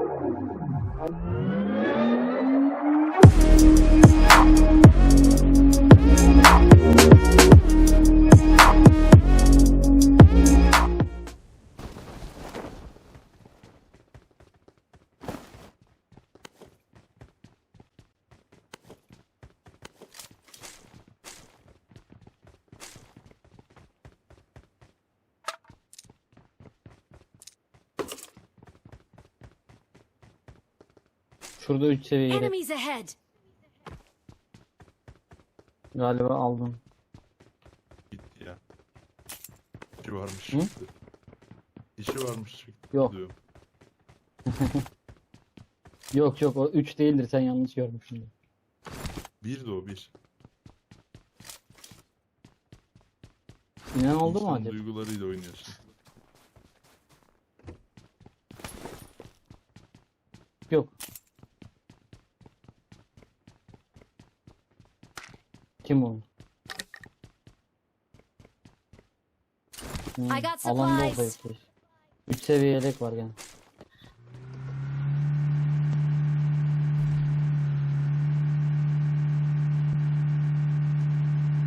Thank you. Şurada 3 seviye yelek Enemies ahead! galiba aldım. Gitti ya. İşi varmış Hı? İşi varmış. Yok. Yok yok o 3 değildir sen yanlış görmüşsün. Bir de o bir. İnan oldu mu İnsan acaba? duygularıyla oynuyorsun. Yok. Kim o? Hmm, I got alanda supplies. olsaydı keşke. 3 seviye yelek var gene.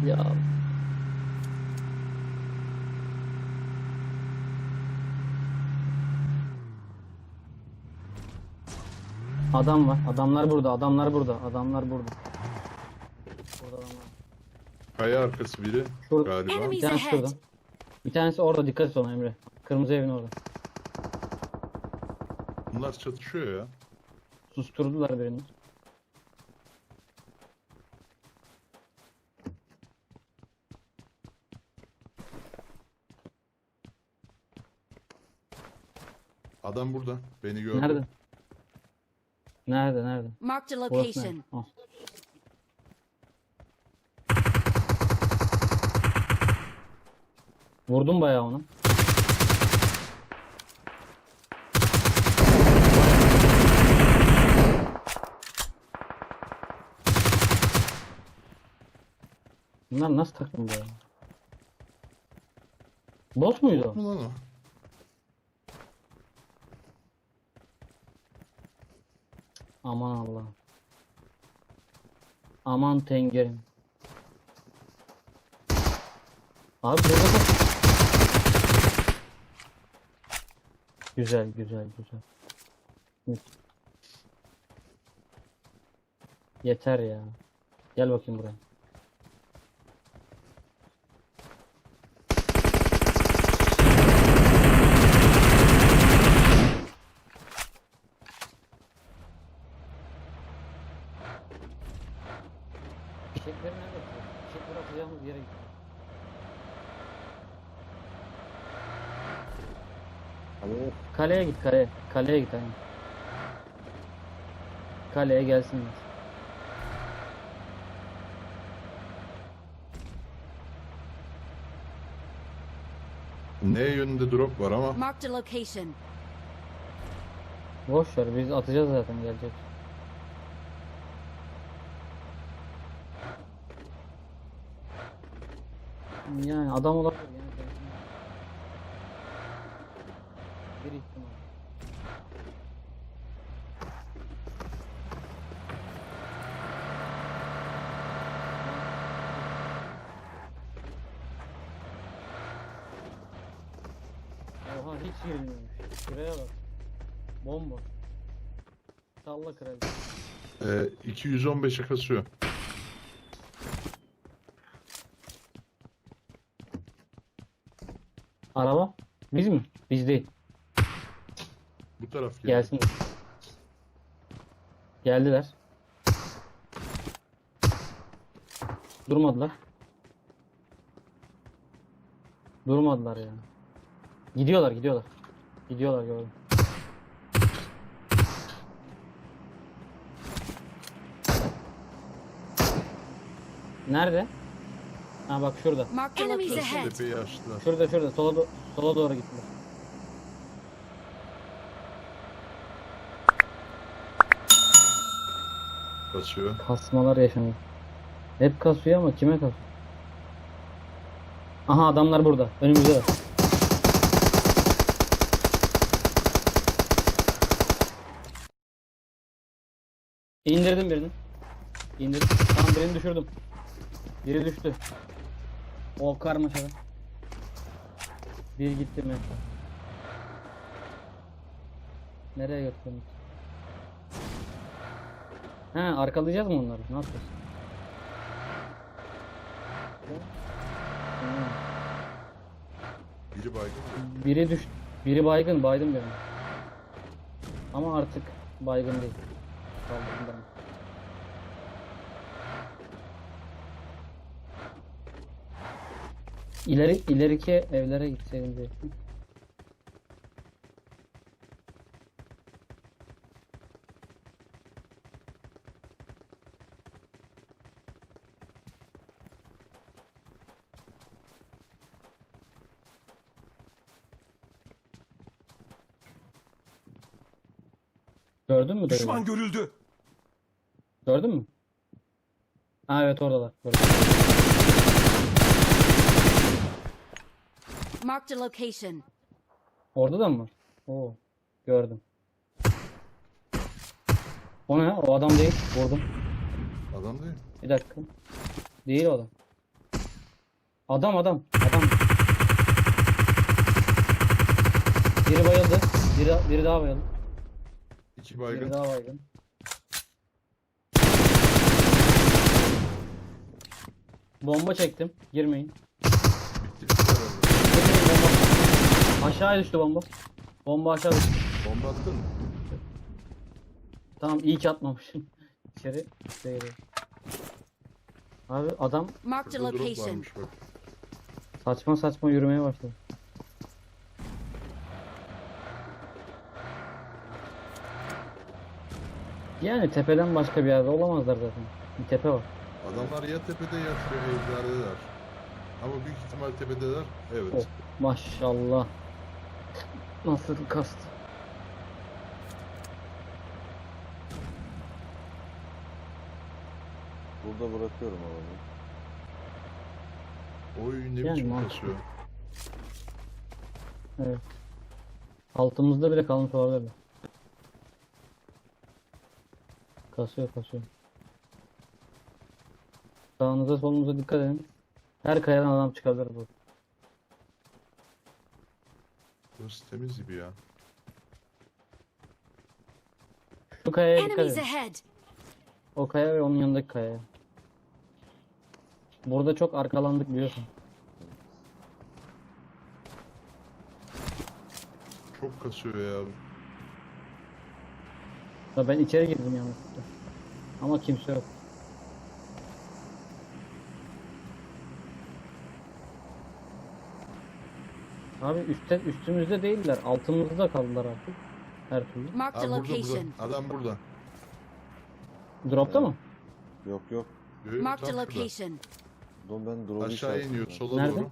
Ya Adam var. Adamlar burada. Adamlar burada. Adamlar burada. Kaya arkası biri Şurada. galiba. Bir tanesi şurada. Bir tanesi orada. Dikkat et ona Emre. Kırmızı evin orada. Bunlar çatışıyor ya. Susturdular birini. Adam burada. Beni gördü. Nerede? Nerede? Nerede? Marked a Orası nerede? location. Al. Vurdum bayağı onu. Bunlar nasıl takım böyle? Bot muydu o? mu lan o? Aman Allah. Aman tengerim. Abi burada bak. Güzel güzel güzel. Yeter ya. Gel bakayım buraya. Kaleye git kaleye. Kaleye git aynen. Kaleye gelsin. Ne yönünde drop var ama Marked a location. Boş ver biz atacağız zaten gelecek. Yani adam olabilir yani. Bir ihtimal. Oha hiç girilmemiş. Şuraya bak. Bomba. Salla kraliçe. e, 215'e kasıyor. Araba? Biz mi? Biz değil. Bu taraf geliyor. Gelsin. Geldiler. Durmadılar. Durmadılar ya. Gidiyorlar, gidiyorlar. Gidiyorlar gördüm. Nerede? Ha bak şurada. Enemies ahead! Tepeyi açtılar. Şurada şurada sola do- sola doğru gittiler. Kaçıyor. Kasmalar yaşanıyor. Hep kasıyor ama kime kasıyor? Aha adamlar burada. Önümüzde. İndirdim birini. İndirdim. Tamam birini düşürdüm. Biri düştü. O karmaşada. Bir gitti mi? Nereye götürdün? He arkalayacağız mı onları? Ne yapacağız? Biri baygın. Biri düş, biri baygın, baydın birini. Ama artık baygın değil. Kaldırdım ben. İleri ileriki evlere gitseydim diye. Gördün mü dayı? Düşman görüldü. Gördün mü? Ha evet oradalar. Gördüm. Marked a location. Orada da mı? Oo. Gördüm. O ne? O adam değil. Vurdum. Adam değil. Bir dakika. Değil o adam. Adam adam. Adam. Biri bayıldı. Biri, biri daha bayıldı. İki baygın. daha baygın. Bomba çektim. Girmeyin. Bitti bitti herhalde. Girmeyin bomba. Aşağıya düştü bomba. Bomba aşağı düştü. Bomba attın mı? Tamam iyi ki atmamışım. İçeri değil. Abi adam Marked a Burada drop location. varmış bak. saçma saçma yürümeye başladı. Yani tepeden başka bir yerde olamazlar zaten. Bir tepe var. Adamlar ya tepede ya şuraya evlerdeler. Ama büyük ihtimal tepedeler. Evet. Oh, maşallah. Nasıl kast? Burada bırakıyorum arabayı. Oy ne Yani biçim kasıyor. Evet. Altımızda bile kalmış olabilir. Kasıyor kasıyor. Sağınıza solunuza dikkat edin. Her kayadan adam çıkabilir bu. Burası temiz gibi ya. Şu kayaya dikkat Enemies edin. ahead. O kaya ve onun yanındaki kayaya. Burada çok arkalandık biliyorsun. Çok kasıyor ya. Ya ben içeri girdim yanlışlıkla. Ama kimse yok. Abi üstte, üstümüzde değiller. Altımızda kaldılar artık. Her türlü. Marked Ha a burada burada. Adam burada. Dropta mı? Yok yok. A tam şurada. location. Dur ben drop'u Aşağıya iniyor sola Nerede? doğru.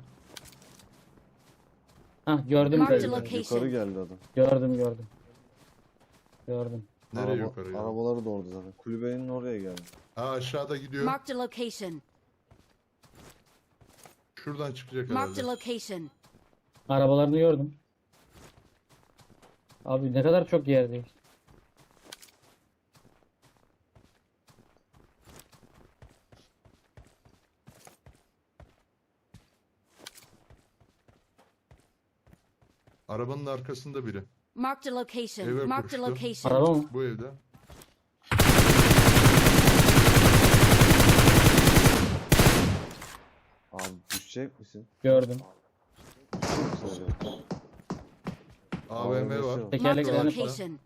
Hah gördüm Marked galiba. location. Yukarı geldi adam. Gördüm gördüm. Gördüm. Nereye Araba- yukarı ya? Arabaları da orada zaten. Kulübenin oraya geldi. Ha aşağıda gidiyor. Marked a location. Şuradan çıkacak Marked a herhalde. location. Arabalarını gördüm. Abi ne kadar çok yerdeyiz. Arabanın arkasında biri. Marked a location. Eve Marked a koştu. location. Araba mı? Bu evde. Abi düşecek misin? Gördüm. AVM var. Marked a falan. location.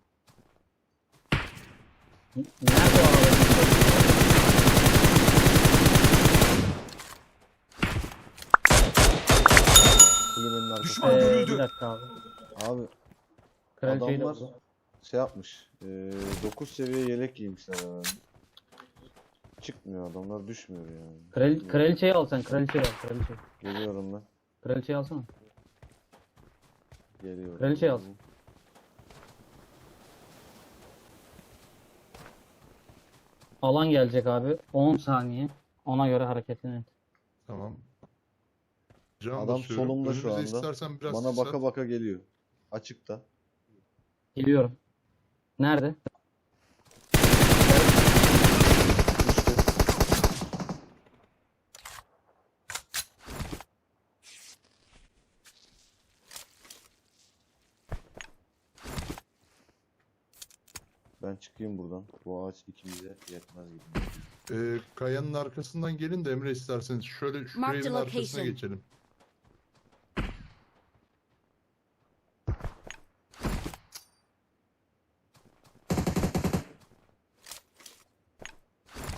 Nerede o araba? Kulübenin arkasında. Ee, bir dakika abi. Abi Kraliçeyi de adamlar vurdu. şey yapmış. E, 9 seviye yelek giymişler herhalde. Çıkmıyor adamlar düşmüyor yani. Kral, kraliçeyi al sen. Kraliçeyi al. Kraliçeyi. Geliyorum ben. Kraliçeyi alsana. Geliyorum. Kraliçeyi al. Alan gelecek abi. 10 saniye. Ona göre hareketini et. Tamam. Can Adam basıyorum. solumda şu Önümüze anda. istersen biraz Bana kısa. baka baka geliyor. Açıkta. Geliyorum. Nerede? Ben çıkayım buradan. Bu ağaç ikimize yetmez gibi. Ee, kayanın arkasından gelin de Emre isterseniz şöyle şu Marked arkasına geçelim.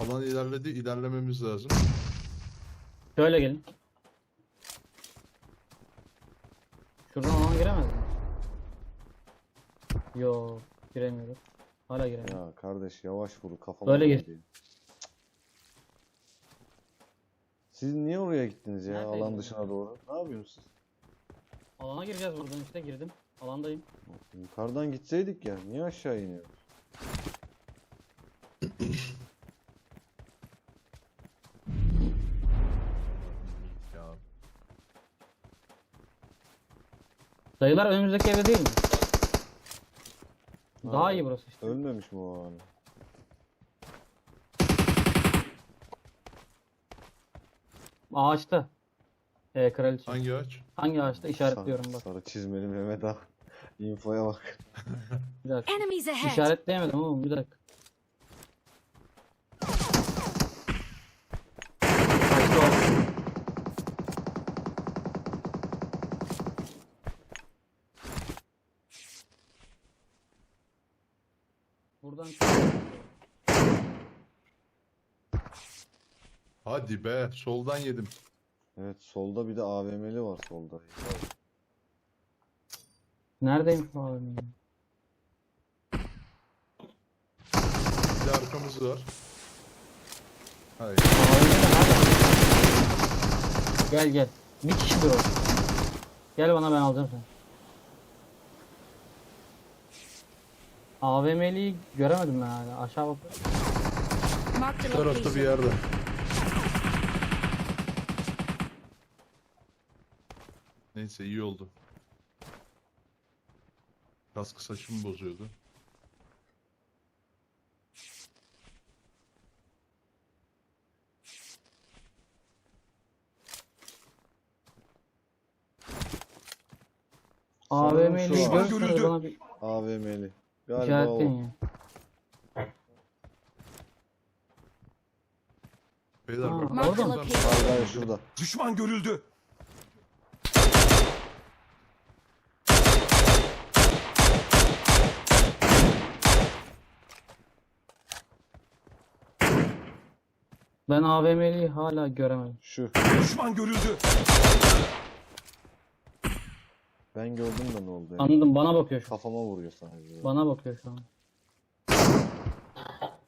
Alan ilerledi, ilerlememiz lazım. Şöyle gelin. Şuradan alana giremez mi? Yo giremiyoruz. Hala giremiyor. Ya kardeş yavaş vur kafama. Böyle gir. Siz niye oraya gittiniz ya Neredeyim alan ben? dışına doğru? Ne yapıyorsunuz siz? Alana gireceğiz buradan işte girdim. Alandayım. Yukarıdan gitseydik ya. Niye aşağı iniyoruz? Dayılar önümüzdeki evde değil mi? Daha Ha, iyi burası işte. Ölmemiş mi o hala? Ağaçta. Ee, kraliçe. hangi ağaç? Hangi ağaçta işaretliyorum bak. Sarı çizmeli Mehmet abi. Infoya bak. Bir dakika. Enemies ahead! İşaretleyemedim oğlum bir dakika. Buradan Hadi be, soldan yedim. Evet solda bir de AVM'li var solda. neredeyim şu abi? Bir de arkamız var. Hayır. Gel gel. Bir kişidir o. Gel bana ben alacağım seni. AVM'liyi göremedim ben hala. Aşağı bak. Marked a Bu tarafta bir location. yerde. Neyse iyi oldu. Kaskı saçımı bozuyordu. AVM'liyi şu görürseniz bana bir AVM'li. Galiba o. ya. Beyler bak. Orada mı? location. Hayır hayır şurada. Düşman görüldü. Ben AVM'liyi hala göremedim. Şu. Düşman görüldü. Ben gördüm de ne oldu ya. Anladım bana bakıyor şu an. Kafama vuruyor sadece. Bana bakıyor şu an.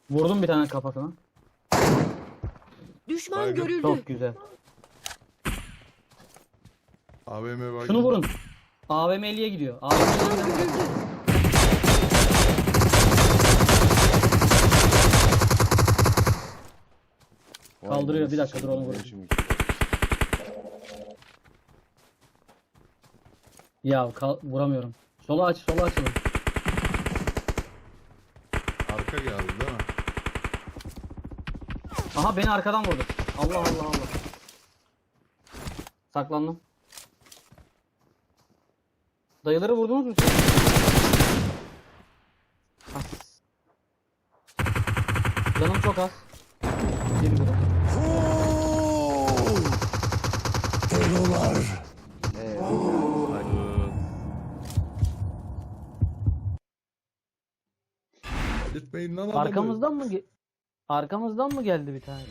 Vurdum bir tane kafasına. Düşman Baygın. görüldü. Çok güzel. AVM var. Şunu vurun. AVM'liye gidiyor. AVM'liye gidiyor. Kaldırıyor, bir dakika, dur, onu vurayım. ben şimdi. Ya kal- vuramıyorum. Sola aç, sola açılın. Arka geldi değil mi? Aha beni arkadan vurdu. Allah Allah Allah. Saklandım. Dayıları vurdunuz mu siz? Az. Canım çok az. Yayından Arkamızdan mı arkamızdan mı geldi bir tane?